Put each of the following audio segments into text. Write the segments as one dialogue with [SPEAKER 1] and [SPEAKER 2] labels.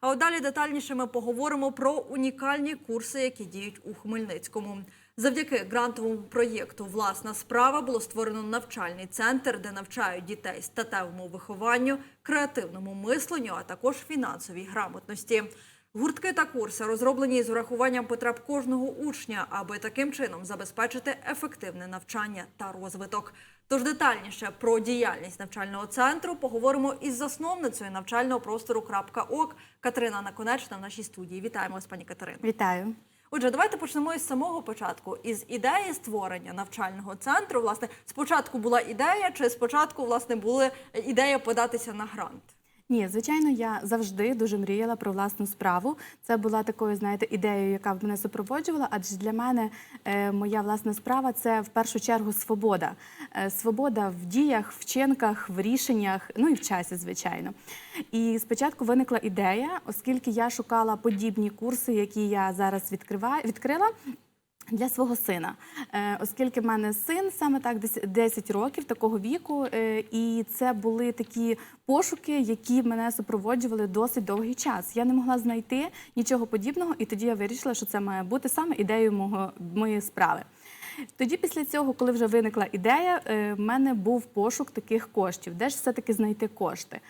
[SPEAKER 1] А далі детальніше ми поговоримо про унікальні курси, які діють у Хмельницькому. Завдяки грантовому проєкту Власна справа було створено навчальний центр, де навчають дітей статевому вихованню, креативному мисленню, а також фінансовій грамотності. Гуртки та курси розроблені з урахуванням потреб кожного учня, аби таким чином забезпечити ефективне навчання та розвиток. Тож детальніше про діяльність навчального центру поговоримо із засновницею навчального простору «Ок» Катерина Наконечна в нашій студії. Вітаємо вас, пані Катерина.
[SPEAKER 2] Вітаю.
[SPEAKER 1] Отже, давайте почнемо із самого початку. Із ідеї створення навчального центру. Власне, спочатку була ідея, чи спочатку власне була ідея податися на грант?
[SPEAKER 2] Ні, звичайно, я завжди дуже мріяла про власну справу. Це була такою, знаєте, ідеєю, яка мене супроводжувала. Адже для мене е, моя власна справа це в першу чергу свобода. Е, свобода в діях, вчинках, в рішеннях, ну і в часі, звичайно. І спочатку виникла ідея, оскільки я шукала подібні курси, які я зараз відкриваю, відкрила. Для свого сина, Е, оскільки в мене син саме так десь 10 років такого віку, е, і це були такі пошуки, які мене супроводжували досить довгий час. Я не могла знайти нічого подібного, і тоді я вирішила, що це має бути саме ідеєю мого моєї справи. Тоді, після цього, коли вже виникла ідея, е, в мене був пошук таких коштів, де ж все-таки знайти кошти.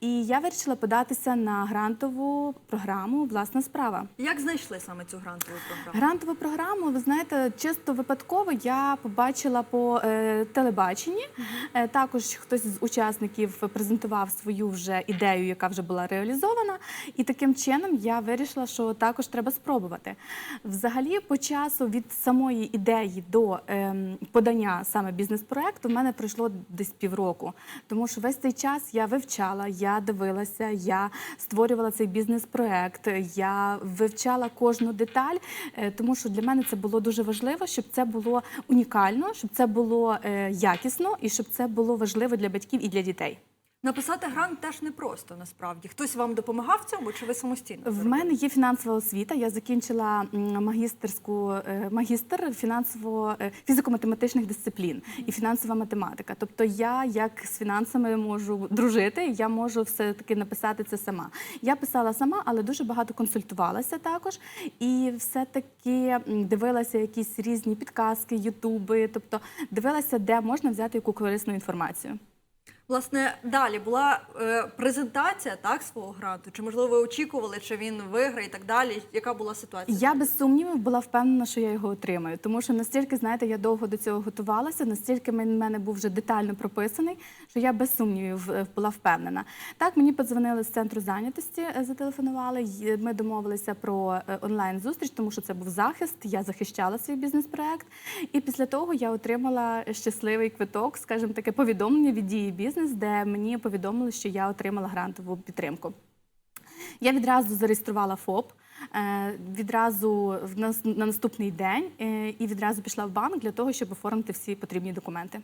[SPEAKER 2] І я вирішила податися на грантову програму Власна справа.
[SPEAKER 1] Як знайшли саме цю грантову програму?
[SPEAKER 2] Грантову програму, ви знаєте, чисто випадково я побачила по е, телебаченні. Е, також хтось з учасників презентував свою вже ідею, яка вже була реалізована. І таким чином я вирішила, що також треба спробувати. Взагалі, по часу від самої ідеї до ем, подання саме бізнес-проекту в мене пройшло десь півроку. Тому що весь цей час я вивчала, я дивилася, я створювала цей бізнес-проект, я вивчала кожну деталь, е, тому що для мене це було дуже важливо, щоб це було унікально, щоб це було е, якісно і щоб це було важливо для батьків і для дітей.
[SPEAKER 1] Написати грант теж непросто насправді. Хтось вам допомагав в цьому, чи ви самостійно?
[SPEAKER 2] В мене є фінансова освіта. Я закінчила магістерську е, магістр фінансово е, фізико-математичних дисциплін і фінансова математика. Тобто я як з фінансами можу дружити, я можу все таки написати це сама. Я писала сама, але дуже багато консультувалася також. І все таки дивилася якісь різні підказки, ютуби, тобто дивилася, де можна взяти яку корисну інформацію.
[SPEAKER 1] Власне, далі була е, презентація так свого гранту. Чи можливо ви очікували, чи він виграє і так далі? Яка була ситуація?
[SPEAKER 2] Я без сумнівів була впевнена, що я його отримаю, тому що настільки, знаєте, я довго до цього готувалася, настільки він мене був вже детально прописаний, що я без сумнівів е, була впевнена. Так, мені подзвонили з центру зайнятості, е, зателефонували. Ми домовилися про е, онлайн зустріч, тому що це був захист. Я захищала свій бізнес-проект. І після того я отримала щасливий квиток, скажімо таке, повідомлення від дії бізнес, де мені повідомили, що я отримала грантову підтримку. Я відразу зареєструвала ФОП. е, Відразу на наступний день е, і відразу пішла в банк для того, щоб оформити всі потрібні документи.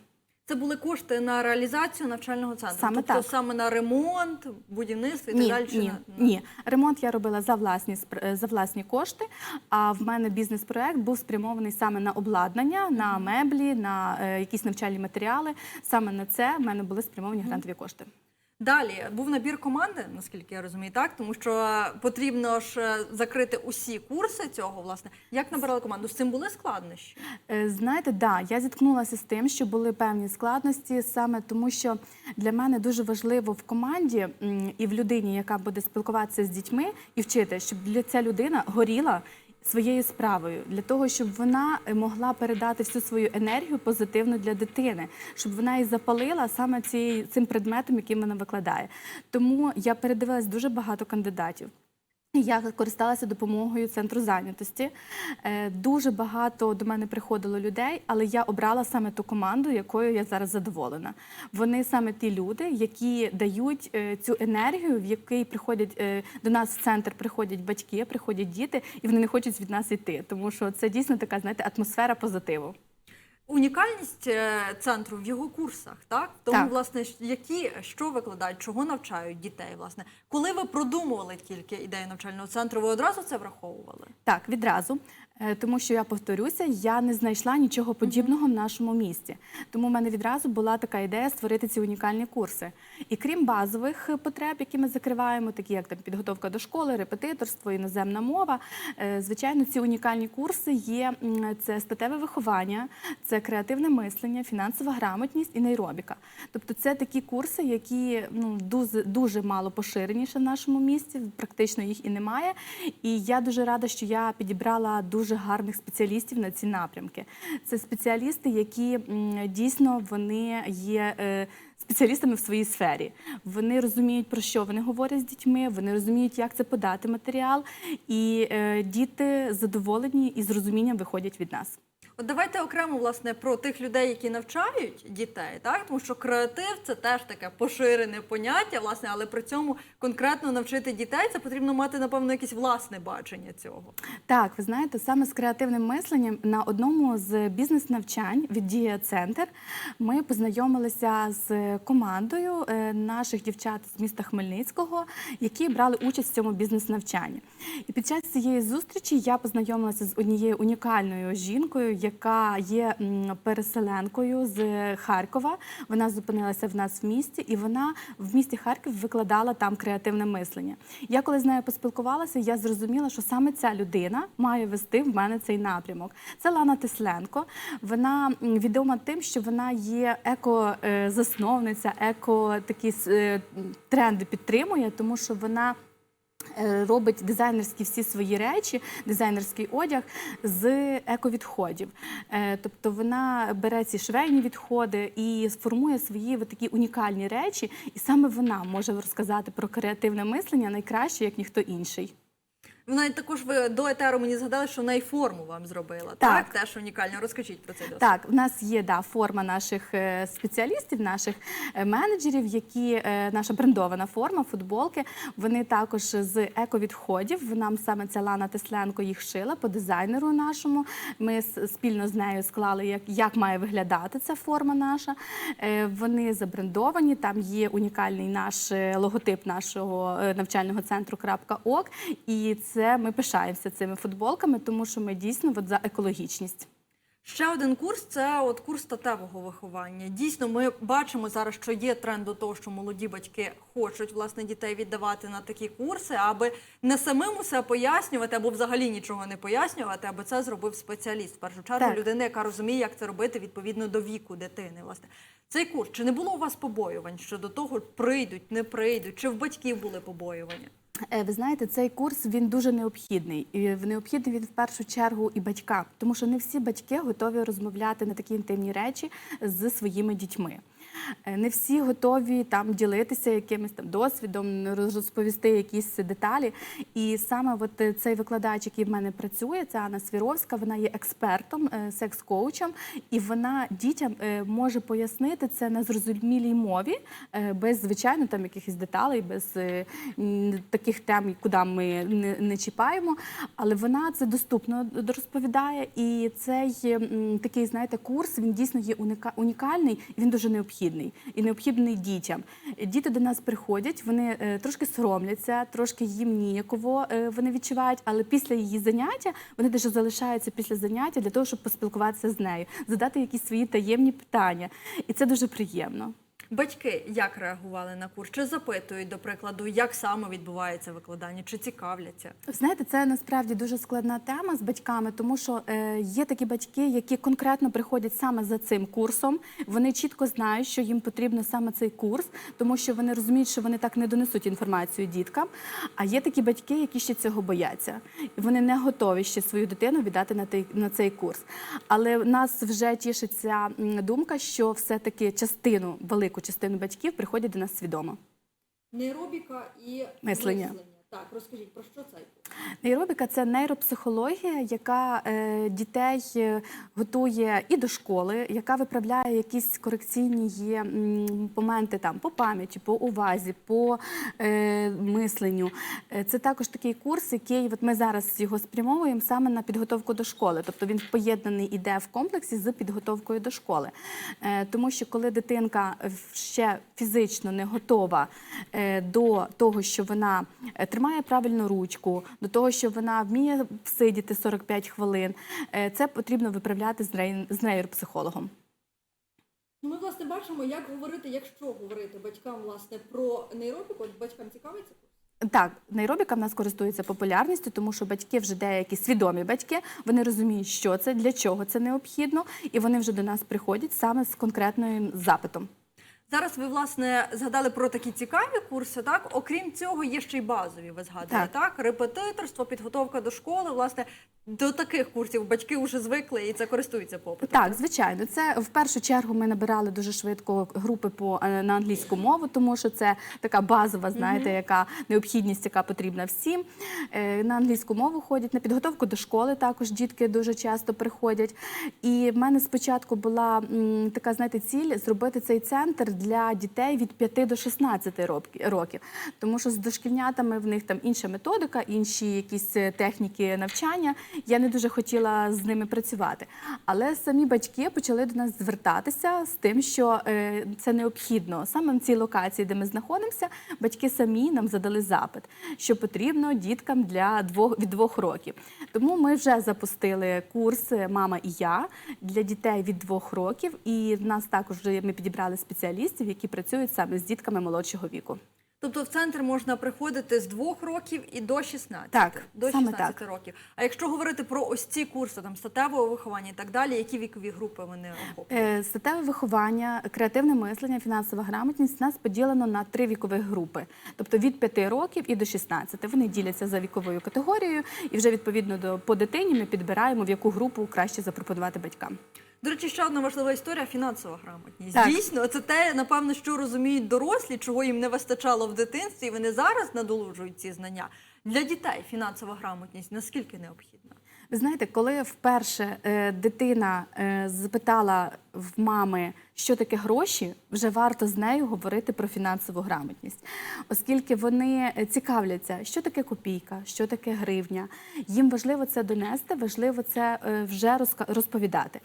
[SPEAKER 1] Це були кошти на реалізацію навчального центру.
[SPEAKER 2] Саме
[SPEAKER 1] тобто
[SPEAKER 2] так.
[SPEAKER 1] саме на ремонт, будівництво і
[SPEAKER 2] Ні,
[SPEAKER 1] так далі.
[SPEAKER 2] ні,
[SPEAKER 1] на-
[SPEAKER 2] ні. Ремонт я робила за власні е, за власні кошти. А в мене бізнес-проект був спрямований саме на обладнання, на меблі, на е, якісь навчальні матеріали. Саме на це в мене були спрямовані грантові кошти.
[SPEAKER 1] Далі був набір команди, наскільки я розумію, так тому що потрібно ж е, закрити усі курси цього. Власне, як набирали команду? З цим були складнощі?
[SPEAKER 2] Е, Знаєте, да, я зіткнулася з тим, що були певні складності, саме тому, що для мене дуже важливо в команді і в людині, яка буде спілкуватися з дітьми і вчити, щоб для ця людина горіла своєю справою, для того, щоб вона е, могла передати всю свою енергію позитивно для дитини, щоб вона і запалила саме цією цим предметом, яким вона викладає. Тому я передивилась дуже багато кандидатів. Я користалася допомогою центру зайнятості. Е, Дуже багато до мене приходило людей, але я обрала саме ту команду, якою я зараз задоволена. Вони саме ті люди, які дають е, цю енергію, в який приходять е, до нас в центр, приходять батьки, приходять діти, і вони не хочуть від нас йти, тому що це дійсно така, знаєте, атмосфера позитиву.
[SPEAKER 1] Унікальність е, центру в його курсах, так тому,
[SPEAKER 2] Так.
[SPEAKER 1] власне, які що викладають, чого навчають дітей. Власне, коли ви продумували тільки ідею навчального центру, ви одразу це враховували?
[SPEAKER 2] Так, відразу. Е, Тому що я повторюся, я не знайшла нічого подібного в нашому місті. Тому в мене відразу була така ідея створити ці унікальні курси. І крім базових потреб, які ми закриваємо, такі як там підготовка до школи, репетиторство, іноземна мова. е, Звичайно, ці унікальні курси є це статеве виховання, це креативне мислення, фінансова грамотність і нейробіка. Тобто, це такі курси, які ну дуже дуже мало поширені ще в нашому місті, практично їх і немає. І я дуже рада, що я підібрала дуже гарних спеціалістів на ці напрямки. Це спеціалісти, які дійсно вони є. е, Спеціалістами в своїй сфері вони розуміють про що вони говорять з дітьми, вони розуміють, як це подати матеріал, і е, діти задоволені і з розумінням виходять від нас.
[SPEAKER 1] Давайте окремо власне про тих людей, які навчають дітей, так тому що креатив це теж таке поширене поняття, власне, але при цьому конкретно навчити дітей це потрібно мати напевно якесь власне бачення цього.
[SPEAKER 2] Так, ви знаєте, саме з креативним мисленням на одному з бізнес-навчань від Дія Центр ми познайомилися з командою е, наших дівчат з міста Хмельницького, які брали участь в цьому бізнес-навчанні. І під час цієї зустрічі я познайомилася з однією унікальною жінкою, яка є переселенкою з Харкова. Вона зупинилася в нас в місті, і вона в місті Харків викладала там креативне мислення. Я коли з нею поспілкувалася, я зрозуміла, що саме ця людина має вести в мене цей напрямок. Це Лана Тесленко. Вона відома тим, що вона є еко-засновниця, еко такі е, тренди підтримує, тому що вона. Е, Робить дизайнерські всі свої речі, дизайнерський одяг з ековідходів. Е, Тобто вона бере ці швейні відходи і сформує свої такі унікальні речі, і саме вона може розказати про креативне мислення найкраще, як ніхто інший.
[SPEAKER 1] Вона також ви до етеру мені згадали, що вона і форму вам зробила.
[SPEAKER 2] Так.
[SPEAKER 1] Так, теж унікально. Розкажіть про цей досвід.
[SPEAKER 2] Так, в нас є да, форма наших е, спеціалістів, наших е, менеджерів, які е, наша брендована форма, футболки. Вони також з ековідходів. Нам саме ця Лана Тесленко їх шила по дизайнеру нашому. Ми спільно з нею склали, як, як має виглядати ця форма наша. Вони забрендовані. Там є унікальний наш логотип нашого навчального центру «Ок». І це ми пишаємося цими футболками, тому що ми дійсно от за екологічність.
[SPEAKER 1] Ще один курс це от курс статевого виховання. Дійсно, ми бачимо зараз, що є тренд до того, що молоді батьки хочуть власне дітей віддавати на такі курси, аби не самим усе пояснювати або взагалі нічого не пояснювати, аби це зробив спеціаліст. В першу чергу
[SPEAKER 2] Так.
[SPEAKER 1] людина, яка розуміє, як це робити відповідно до віку дитини. Власне, цей курс чи не було у вас побоювань щодо того, прийдуть, не прийдуть, чи в батьків були побоювання?
[SPEAKER 2] Е, Ви знаєте, цей курс він дуже необхідний. І необхідний він в першу чергу і батькам, тому що не всі батьки готові розмовляти на такі інтимні речі з своїми дітьми. Е, Не всі готові там ділитися якимось там досвідом, роз- розповісти якісь деталі. І саме от е, цей викладач, який в мене працює, це Анна Свіровська, вона є експертом, е, секс-коучем, і вона дітям може пояснити це на зрозумілій мові, без звичайно там якихось деталей, без таких тем, куди ми не, не чіпаємо. Але вона це доступно розповідає. І цей такий, знаєте, курс він дійсно є уніка- унікальний, він дуже необхідний і необхідний дітям. Діти до нас приходять, вони е, трошки соромляться, трошки їм ніяково е, вони відчувають, але після її заняття вони даже залишаються після заняття для того, щоб поспілкуватися з нею, задати якісь свої таємні питання. І це дуже приємно.
[SPEAKER 1] Батьки як реагували на курс? Чи запитують, до прикладу, як саме відбувається викладання, чи цікавляться?
[SPEAKER 2] Знаєте, це насправді дуже складна тема з батьками, тому що е, є такі батьки, які конкретно приходять саме за цим курсом. Вони чітко знають, що їм потрібно саме цей курс, тому що вони розуміють, що вони так не донесуть інформацію діткам. А є такі батьки, які ще цього бояться, і вони не готові ще свою дитину віддати на той на цей курс. Але нас вже тішиться думка, що все-таки частину, велику частину батьків приходять до нас свідомо.
[SPEAKER 1] Нейробіка і
[SPEAKER 2] Мислення.
[SPEAKER 1] Так, розкажіть про що це?
[SPEAKER 2] Нейробіка це нейропсихологія, яка е, дітей е, готує і до школи, яка виправляє якісь корекційні є моменти там по пам'яті, по увазі, по е, мисленню. Е, Це також такий курс, який от ми зараз його спрямовуємо саме на підготовку до школи. Тобто він поєднаний іде в комплексі з підготовкою до школи. Е, Тому що коли дитинка ще фізично не готова е, до того, що вона тримає правильно ручку, до того, що вона вміє сидіти 45 хвилин. Е, Це потрібно виправляти з нейропсихологом.
[SPEAKER 1] Ми власне бачимо, як говорити, якщо говорити батькам власне про нейробіку, батькам цікавиться.
[SPEAKER 2] Так, нейробіка в нас користується популярністю, тому що батьки вже деякі свідомі батьки, вони розуміють, що це, для чого це необхідно, і вони вже до нас приходять саме з конкретним запитом.
[SPEAKER 1] Зараз ви власне згадали про такі цікаві курси. Так, окрім цього, є ще й базові. Ви згадали
[SPEAKER 2] Так.
[SPEAKER 1] так, репетиторство, підготовка до школи. Власне, до таких курсів батьки вже звикли і це користуються попитом.
[SPEAKER 2] Так, звичайно, це в першу чергу ми набирали дуже швидко групи по е, на англійську мову, тому що це така базова, знаєте, яка необхідність, яка потрібна всім. Е, На англійську мову ходять на підготовку до школи. Також дітки дуже часто приходять. І в мене спочатку була м, така, знаєте, ціль зробити цей центр для дітей від 5 до 16 рок- років, тому що з дошкільнятами в них там інша методика, інші якісь е, техніки навчання. Я не дуже хотіла з ними працювати. Але самі батьки почали до нас звертатися з тим, що е, це необхідно. Саме в цій локації, де ми знаходимося, батьки самі нам задали запит, що потрібно діткам для двох від двох років. Тому ми вже запустили курс е, Мама і я для дітей від двох років. І в нас також ми підібрали спеціалістів, які працюють саме з дітками молодшого віку.
[SPEAKER 1] Тобто в центр можна приходити з двох років і до 16.
[SPEAKER 2] Так,
[SPEAKER 1] до
[SPEAKER 2] саме
[SPEAKER 1] 16
[SPEAKER 2] так.
[SPEAKER 1] років. А якщо говорити про ось ці курси, там статевого виховання і так далі, які вікові групи вони охоплюють?
[SPEAKER 2] Е, Статеве виховання, креативне мислення, фінансова грамотність нас поділено на три вікові групи, тобто від 5 років і до 16. Вони діляться за віковою категорією, і вже відповідно до по дитині ми підбираємо в яку групу краще запропонувати батькам.
[SPEAKER 1] До речі, ще одна важлива історія фінансова грамотність.
[SPEAKER 2] Так.
[SPEAKER 1] Дійсно, це те, напевно, що розуміють дорослі, чого їм не вистачало в дитинстві, і вони зараз надолужують ці знання. Для дітей фінансова грамотність наскільки необхідна?
[SPEAKER 2] Ви знаєте, коли вперше е, дитина е, запитала в мами, що таке гроші, вже варто з нею говорити про фінансову грамотність, оскільки вони е, цікавляться, що таке копійка, що таке гривня. Їм важливо це донести, важливо це е, вже розповідати.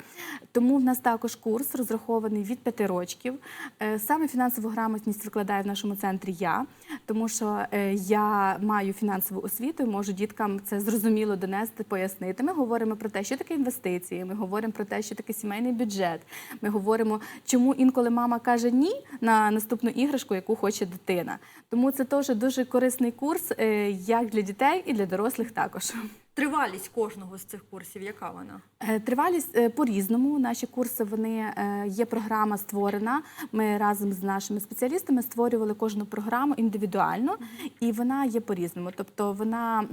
[SPEAKER 2] Тому в нас також курс розрахований від п'яти рочків. Е, Саме фінансову грамотність викладаю в нашому центрі я, тому що я маю фінансову освіту і можу діткам це зрозуміло донести, пояснити. Ми говоримо про те, що таке інвестиції. Ми говоримо про те, що таке сімейний бюджет. Ми говоримо, чому інколи мама каже ні на наступну іграшку, яку хоче дитина. Тому це теж дуже корисний курс, е, як для дітей і для дорослих також.
[SPEAKER 1] Тривалість кожного з цих курсів, яка вона?
[SPEAKER 2] Е, Тривалість е, по-різному. Наші курси вони е, є програма створена. Ми разом з нашими спеціалістами створювали кожну програму індивідуально, і вона є по-різному. Тобто вона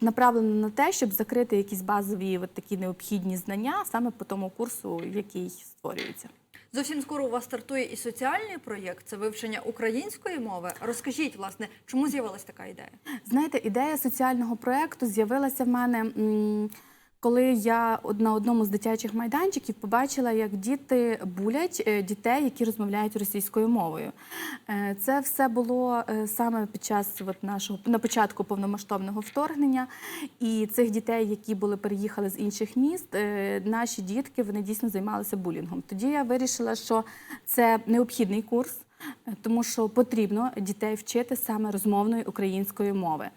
[SPEAKER 2] направлена на те, щоб закрити якісь базові от такі необхідні знання саме по тому курсу, який створюється.
[SPEAKER 1] Зовсім скоро у вас стартує і соціальний проєкт, це вивчення української мови. Розкажіть, власне, чому з'явилася така ідея?
[SPEAKER 2] Знаєте, ідея соціального проєкту з'явилася в мене, м, коли я на одному з дитячих майданчиків побачила, як діти булять е, дітей, які розмовляють російською мовою. Е, Це все було е, саме під час от нашого на початку повномасштабного вторгнення. І цих дітей, які були переїхали з інших міст, наші дітки вони дійсно займалися булінгом. Тоді я вирішила, що це необхідний курс. Тому що потрібно дітей вчити саме розмовної української мови.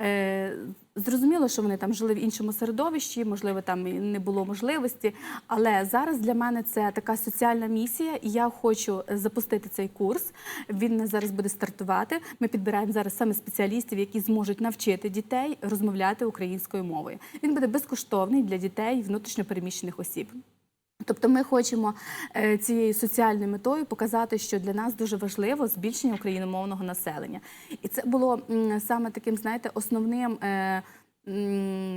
[SPEAKER 2] Е, Зрозуміло, що вони там жили в іншому середовищі, можливо, там і не було можливості. Але зараз для мене це така соціальна місія, і я хочу запустити цей курс. Він зараз буде стартувати. Ми підбираємо зараз саме спеціалістів, які зможуть навчити дітей розмовляти українською мовою. Він буде безкоштовний для дітей внутрішньопереміщених осіб. Тобто ми хочемо е, цією соціальною метою показати, що для нас дуже важливо збільшення україномовного населення. І це було саме таким, знаєте, основним е,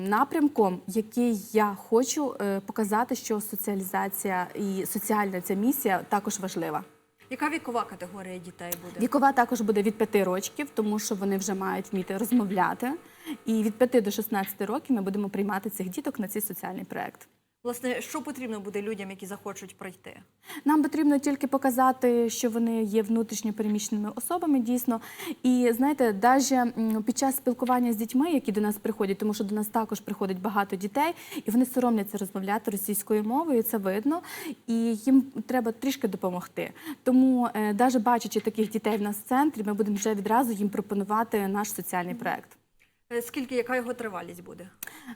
[SPEAKER 2] напрямком, який я хочу е, показати, що соціалізація і соціальна ця місія також важлива.
[SPEAKER 1] Яка вікова категорія дітей буде?
[SPEAKER 2] Вікова також буде від 5 років, тому що вони вже мають вміти розмовляти. І від 5 до 16 років ми будемо приймати цих діток на цей соціальний проект.
[SPEAKER 1] Власне, що потрібно буде людям, які захочуть пройти?
[SPEAKER 2] Нам потрібно тільки показати, що вони є внутрішньо переміщеними особами, дійсно. І знаєте, навіть під час спілкування з дітьми, які до нас приходять, тому що до нас також приходить багато дітей, і вони соромляться розмовляти російською мовою, це видно, і їм треба трішки допомогти. Тому, навіть бачачи таких дітей в нас в центрі, ми будемо вже відразу їм пропонувати наш соціальний проект.
[SPEAKER 1] Е, Скільки яка його тривалість буде?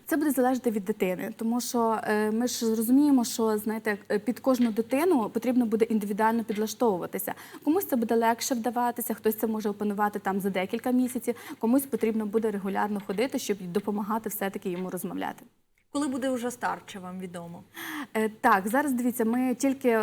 [SPEAKER 2] Це буде залежати від дитини, тому що е, ми ж розуміємо, що знаєте, під кожну дитину потрібно буде індивідуально підлаштовуватися. Комусь це буде легше вдаватися, хтось це може опанувати там за декілька місяців, комусь потрібно буде регулярно ходити, щоб допомагати все-таки йому розмовляти.
[SPEAKER 1] Коли буде вже старт, чи вам відомо?
[SPEAKER 2] Е, Так, зараз дивіться, ми тільки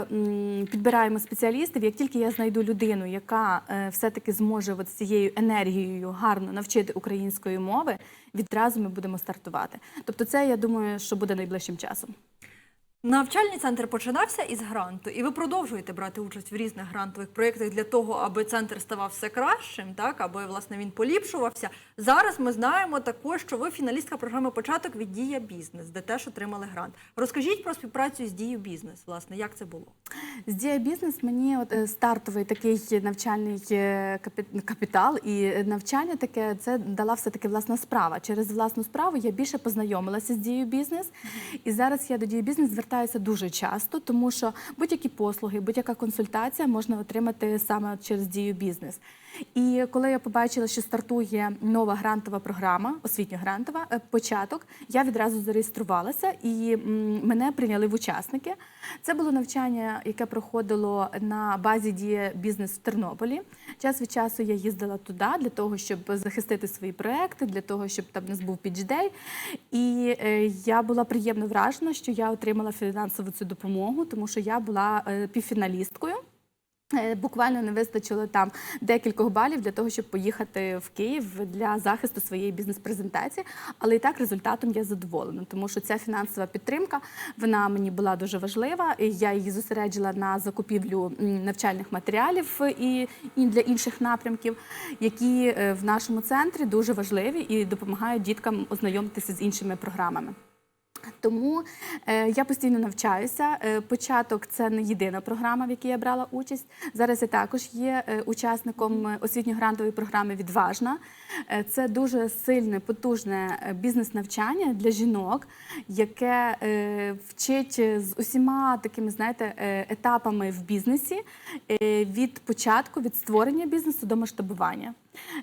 [SPEAKER 2] підбираємо спеціалістів. Як тільки я знайду людину, яка е, все-таки зможе от цією енергією гарно навчити української мови, відразу ми будемо стартувати. Тобто, це я думаю, що буде найближчим часом.
[SPEAKER 1] Навчальний центр починався із гранту, і ви продовжуєте брати участь в різних грантових проєктах для того, аби центр ставав все кращим, так аби власне він поліпшувався. Зараз ми знаємо також, що ви фіналістка програми Початок від Дія Бізнес, де теж отримали грант. Розкажіть про співпрацю з Дію Бізнес. Власне, як це було?
[SPEAKER 2] З Дія бізнес мені от е, стартовий такий навчальний е, капітал і навчання таке це дала все таки власна справа. Через власну справу я більше познайомилася з дією бізнес, і зараз я до дії бізнес звертаюся дуже часто, тому що будь-які послуги, будь-яка консультація можна отримати саме через дію бізнес. І коли я побачила, що стартує нова грантова програма, освітньо-грантова е, початок, я відразу зареєструвалася і мене прийняли в учасники. Це було навчання, яке проходило на базі дія бізнес в Тернополі. Час від часу я їздила туди для того, щоб захистити свої проекти, для того, щоб там нас був підждей. І е, я була приємно вражена, що я отримала фінансову цю допомогу, тому що я була е, півфіналісткою. Е, Буквально не вистачило там декількох балів для того, щоб поїхати в Київ для захисту своєї бізнес-презентації. Але і так результатом я задоволена, тому що ця фінансова підтримка вона мені була дуже важлива. Я її зосереджила на закупівлю навчальних матеріалів і, і для інших напрямків, які е, в нашому центрі дуже важливі і допомагають діткам ознайомитися з іншими програмами. Тому е, я постійно навчаюся. Е, початок це не єдина програма, в якій я брала участь. Зараз я також є е, учасником освітньо-грантової програми Відважна. Це дуже сильне, потужне бізнес-навчання для жінок, яке вчить з усіма такими, знаєте, етапами в бізнесі від початку, від створення бізнесу до масштабування.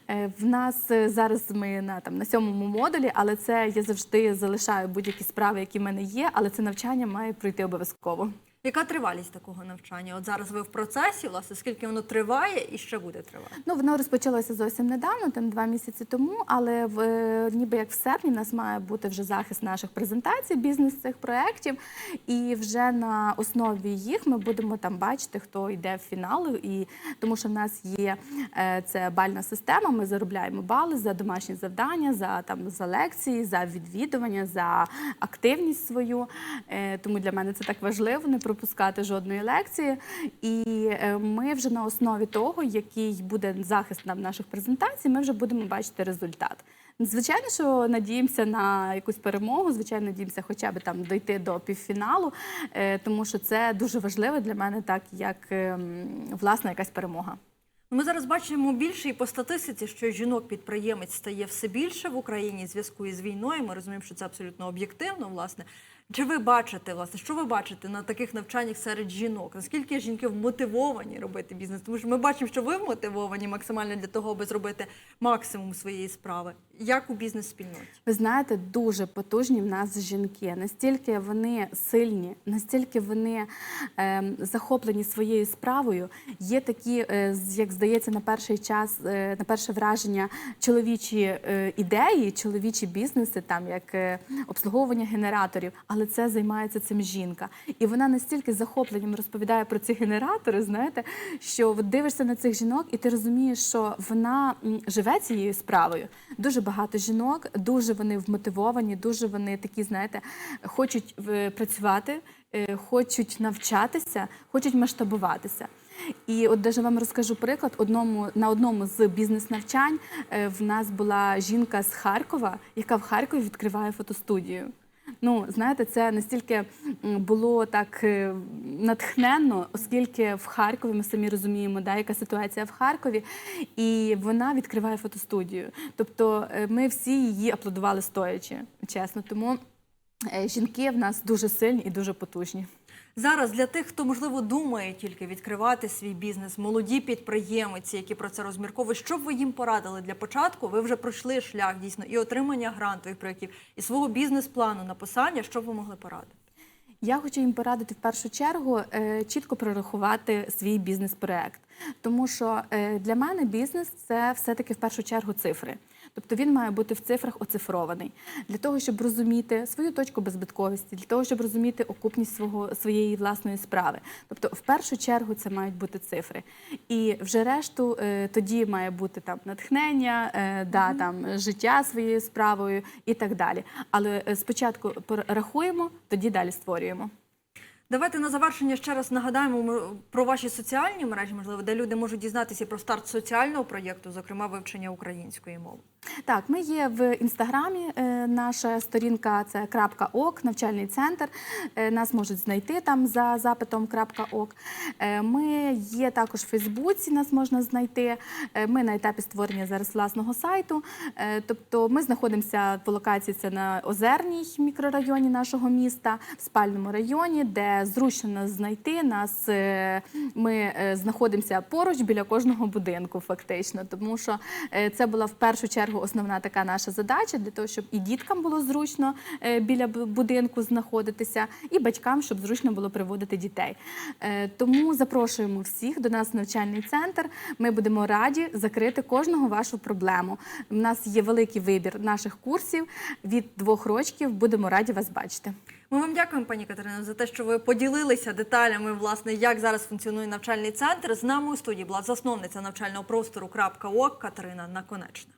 [SPEAKER 2] Е, В нас е, зараз ми на там на сьомому модулі, але це я завжди залишаю будь-які справи, які в мене є, але це навчання має пройти обов'язково.
[SPEAKER 1] Яка тривалість такого навчання? От зараз ви в процесі, власне, скільки воно триває і ще буде тривати?
[SPEAKER 2] Ну воно розпочалося зовсім недавно, там два місяці тому. Але в е, ніби як в серпні в нас має бути вже захист наших презентацій, бізнес цих проєктів. І вже на основі їх ми будемо там бачити, хто йде в фінал. І тому що в нас є е, це бальна система. Ми заробляємо бали за домашні завдання, за там за лекції, за відвідування, за активність свою. Е, Тому для мене це так важливо не пропускати жодної лекції. І е, ми вже на основі того, який буде захист на наших презентацій, ми вже будемо бачити результат. Звичайно, що надіємося на якусь перемогу. Звичайно, надіємося, хоча б там дойти до півфіналу, е, тому що це дуже важливо для мене, так як ем, власна якась перемога.
[SPEAKER 1] Ми зараз бачимо більше і по статистиці, що жінок-підприємець стає все більше в Україні в зв'язку із війною. Ми розуміємо, що це абсолютно об'єктивно. Власне, чи ви бачите, власне, що ви бачите на таких навчаннях серед жінок? Наскільки жінки вмотивовані робити бізнес? Тому що ми бачимо, що ви вмотивовані максимально для того, аби зробити максимум своєї справи. Як у бізнес-спільноті?
[SPEAKER 2] Ви знаєте, дуже потужні в нас жінки. Настільки вони сильні, настільки вони ем, захоплені своєю справою. Є такі, е, як здається, на перший час, е, на перше враження, чоловічі е, ідеї, чоловічі бізнеси, там як е, обслуговування генераторів, але це займається цим жінка. І вона настільки захопленням розповідає про ці генератори, знаєте, що дивишся на цих жінок, і ти розумієш, що вона живе цією справою. Дуже багато жінок, дуже вони вмотивовані, дуже вони такі, знаєте, хочуть працювати, е, хочуть навчатися, хочуть масштабуватися. І от даже вам розкажу приклад. Одному на одному з бізнес-навчань е, в нас була жінка з Харкова, яка в Харкові відкриває фотостудію. Ну, знаєте, це настільки було так е, натхненно, оскільки в Харкові ми самі розуміємо, да, яка ситуація в Харкові, і вона відкриває фотостудію. Тобто е, ми всі її аплодували стоячи, чесно. Тому е, жінки в нас дуже сильні і дуже потужні.
[SPEAKER 1] Зараз для тих, хто можливо думає тільки відкривати свій бізнес, молоді підприємці, які про це розмірковують, що б ви їм порадили для початку? Ви вже пройшли шлях дійсно і отримання грантових проєктів, і свого бізнес-плану написання. Що б ви могли порадити?
[SPEAKER 2] Я хочу їм порадити в першу чергу е, чітко прорахувати свій бізнес-проект, тому що е, для мене бізнес це все-таки в першу чергу цифри. Тобто він має бути в цифрах оцифрований для того, щоб розуміти свою точку беззбитковості, для того, щоб розуміти окупність свого своєї власної справи. Тобто, в першу чергу це мають бути цифри. І вже решту е, тоді має бути там натхнення, е, да, там життя своєю справою і так далі. Але е, спочатку порахуємо, тоді далі створюємо.
[SPEAKER 1] Давайте на завершення ще раз нагадаємо про ваші соціальні мережі, можливо, де люди можуть дізнатися про старт соціального проєкту, зокрема вивчення української мови.
[SPEAKER 2] Так, ми є в інстаграмі. е, Наша сторінка це .ок, навчальний центр. Е, Нас можуть знайти там за запитом .ок. Е, Ми є також в Фейсбуці, нас можна знайти. Ми на етапі створення зараз власного сайту. Тобто ми знаходимося по локації це на Озерній мікрорайоні нашого міста, в спальному районі, де зручно нас знайти. Нас ми знаходимося поруч біля кожного будинку, фактично, тому що це була в першу чергу основна така наша задача для того, щоб і діткам було зручно е, біля будинку знаходитися, і батькам, щоб зручно було приводити дітей. Е, Тому запрошуємо всіх до нас в навчальний центр. Ми будемо раді закрити кожного вашу проблему. У нас є великий вибір наших курсів від двох рочків. Будемо раді вас бачити.
[SPEAKER 1] Ми вам дякуємо, пані Катерино, за те, що ви поділилися деталями, власне, як зараз функціонує навчальний центр. З нами у студії була засновниця навчального простору .ок Катерина Наконечна.